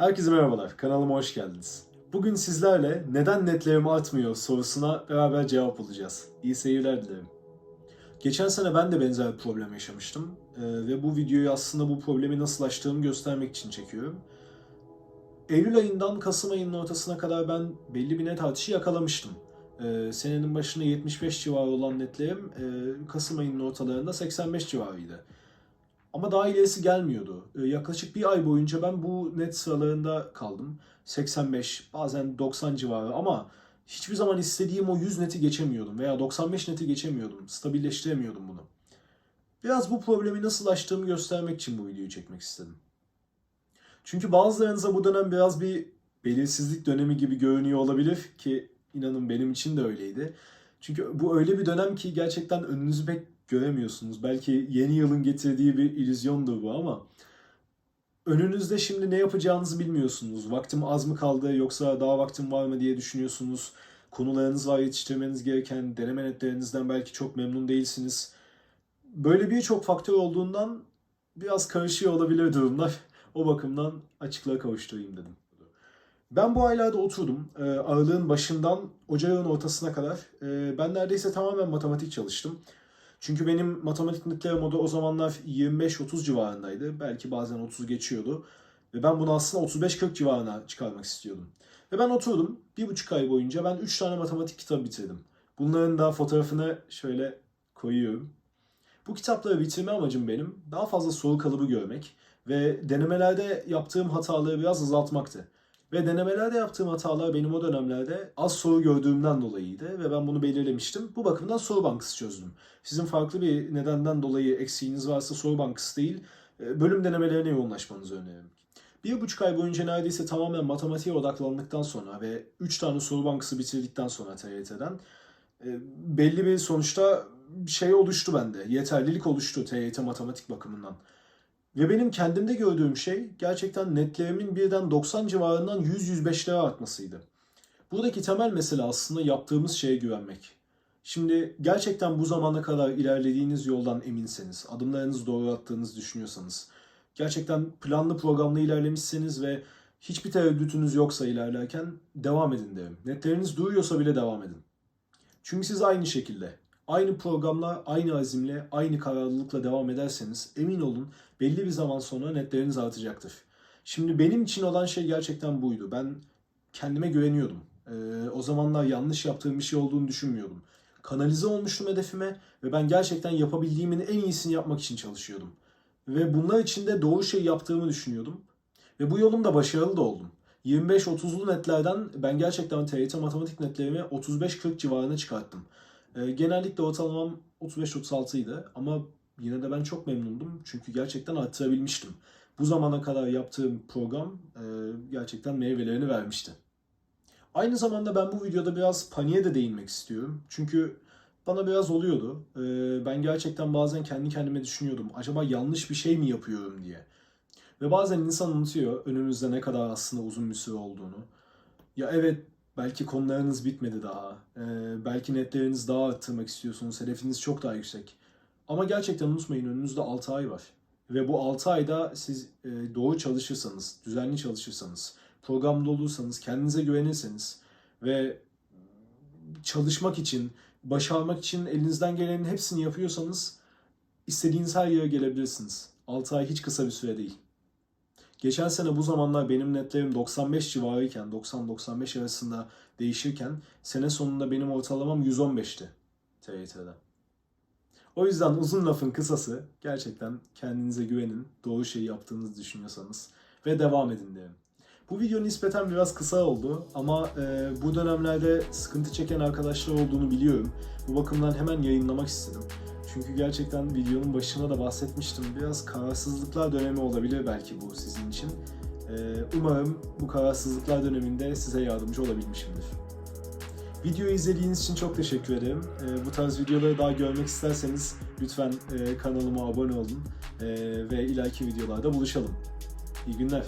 Herkese merhabalar, kanalıma hoş geldiniz. Bugün sizlerle neden netlerim artmıyor sorusuna beraber cevap bulacağız. İyi seyirler dilerim. Geçen sene ben de benzer bir problem yaşamıştım Ee, ve bu videoyu aslında bu problemi nasıl aştığımı göstermek için çekiyorum. Eylül ayından Kasım ayının ortasına kadar ben belli bir net artışı yakalamıştım. Ee, senenin başında 75 civarı olan netlerim e, Kasım ayının ortalarında 85 civarıydı. Ama daha ilerisi gelmiyordu. Ee, yaklaşık bir ay boyunca ben bu net sıralarında kaldım. 85, bazen 90 civarı ama hiçbir zaman istediğim o 100 neti geçemiyordum veya 95 neti geçemiyordum. Stabilleştiremiyordum bunu. Biraz bu problemi nasıl aştığımı göstermek için bu videoyu çekmek istedim. Çünkü bazılarınıza bu dönem biraz bir belirsizlik dönemi gibi görünüyor olabilir ki inanın benim için de öyleydi. Çünkü bu öyle bir dönem ki gerçekten önünüzü pek göremiyorsunuz. Belki yeni yılın getirdiği bir illüzyondur bu ama önünüzde şimdi ne yapacağınızı bilmiyorsunuz. Vaktim az mı kaldı yoksa daha vaktim var mı diye düşünüyorsunuz. Konularınız var yetiştirmeniz gereken, deneme netlerinizden belki çok memnun değilsiniz. Böyle birçok faktör olduğundan biraz karışıyor olabilir durumlar. O bakımdan açıklığa kavuşturayım dedim. Ben bu aylarda oturdum. Ee, Aralığın başından ocağın ortasına kadar. Ee, ben neredeyse tamamen matematik çalıştım. Çünkü benim matematik netlerim o da o zamanlar 25-30 civarındaydı. Belki bazen 30 geçiyordu. Ve ben bunu aslında 35-40 civarına çıkarmak istiyordum. Ve ben oturdum. Bir buçuk ay boyunca ben 3 tane matematik kitabı bitirdim. Bunların da fotoğrafını şöyle koyuyorum. Bu kitapları bitirme amacım benim daha fazla soru kalıbı görmek ve denemelerde yaptığım hataları biraz azaltmaktı. Ve denemelerde yaptığım hatalar benim o dönemlerde az soru gördüğümden dolayıydı ve ben bunu belirlemiştim. Bu bakımdan soru bankası çözdüm. Sizin farklı bir nedenden dolayı eksiğiniz varsa soru bankası değil, e, bölüm denemelerine yoğunlaşmanızı öneririm. Bir buçuk ay boyunca neredeyse tamamen matematiğe odaklandıktan sonra ve üç tane soru bankası bitirdikten sonra TYT'den e, belli bir sonuçta şey oluştu bende. Yeterlilik oluştu TYT matematik bakımından. Ve benim kendimde gördüğüm şey gerçekten netlerimin birden 90 civarından 100-105'lere artmasıydı. Buradaki temel mesele aslında yaptığımız şeye güvenmek. Şimdi gerçekten bu zamana kadar ilerlediğiniz yoldan eminseniz, adımlarınızı doğru attığınızı düşünüyorsanız, gerçekten planlı programlı ilerlemişseniz ve hiçbir tereddütünüz yoksa ilerlerken devam edin derim. Netleriniz duruyorsa bile devam edin. Çünkü siz aynı şekilde, aynı programla, aynı azimle, aynı kararlılıkla devam ederseniz emin olun belli bir zaman sonra netleriniz artacaktır. Şimdi benim için olan şey gerçekten buydu. Ben kendime güveniyordum. Ee, o zamanlar yanlış yaptığım bir şey olduğunu düşünmüyordum. Kanalize olmuştum hedefime ve ben gerçekten yapabildiğimin en iyisini yapmak için çalışıyordum. Ve bunlar için de doğru şey yaptığımı düşünüyordum. Ve bu yolumda başarılı da oldum. 25-30'lu netlerden ben gerçekten TYT matematik netlerimi 35-40 civarına çıkarttım. Ee, genellikle ortalamam 35-36 idi ama yine de ben çok memnundum çünkü gerçekten arttırabilmiştim. Bu zamana kadar yaptığım program e, gerçekten meyvelerini vermişti. Aynı zamanda ben bu videoda biraz paniğe de değinmek istiyorum. Çünkü bana biraz oluyordu. Ee, ben gerçekten bazen kendi kendime düşünüyordum. Acaba yanlış bir şey mi yapıyorum diye. Ve bazen insan unutuyor önümüzde ne kadar aslında uzun bir süre olduğunu. Ya evet belki konularınız bitmedi daha. Ee, belki netlerinizi daha arttırmak istiyorsunuz. Hedefiniz çok daha yüksek. Ama gerçekten unutmayın önünüzde 6 ay var. Ve bu 6 ayda siz e, doğru çalışırsanız, düzenli çalışırsanız, programda olursanız, kendinize güvenirseniz ve çalışmak için, başarmak için elinizden gelenin hepsini yapıyorsanız istediğiniz her yere gelebilirsiniz. 6 ay hiç kısa bir süre değil. Geçen sene bu zamanlar benim netlerim 95 civarıyken, 90-95 arasında değişirken sene sonunda benim ortalamam 115'ti TYT'de. O yüzden uzun lafın kısası gerçekten kendinize güvenin, doğru şeyi yaptığınızı düşünüyorsanız ve devam edin derim. Bu video nispeten biraz kısa oldu ama e, bu dönemlerde sıkıntı çeken arkadaşlar olduğunu biliyorum. Bu bakımdan hemen yayınlamak istedim. Çünkü gerçekten videonun başına da bahsetmiştim. Biraz kararsızlıklar dönemi olabilir belki bu sizin için. E, umarım bu kararsızlıklar döneminde size yardımcı olabilmişimdir. Videoyu izlediğiniz için çok teşekkür ederim. E, bu tarz videoları daha görmek isterseniz lütfen e, kanalıma abone olun e, ve ileriki videolarda buluşalım. İyi günler.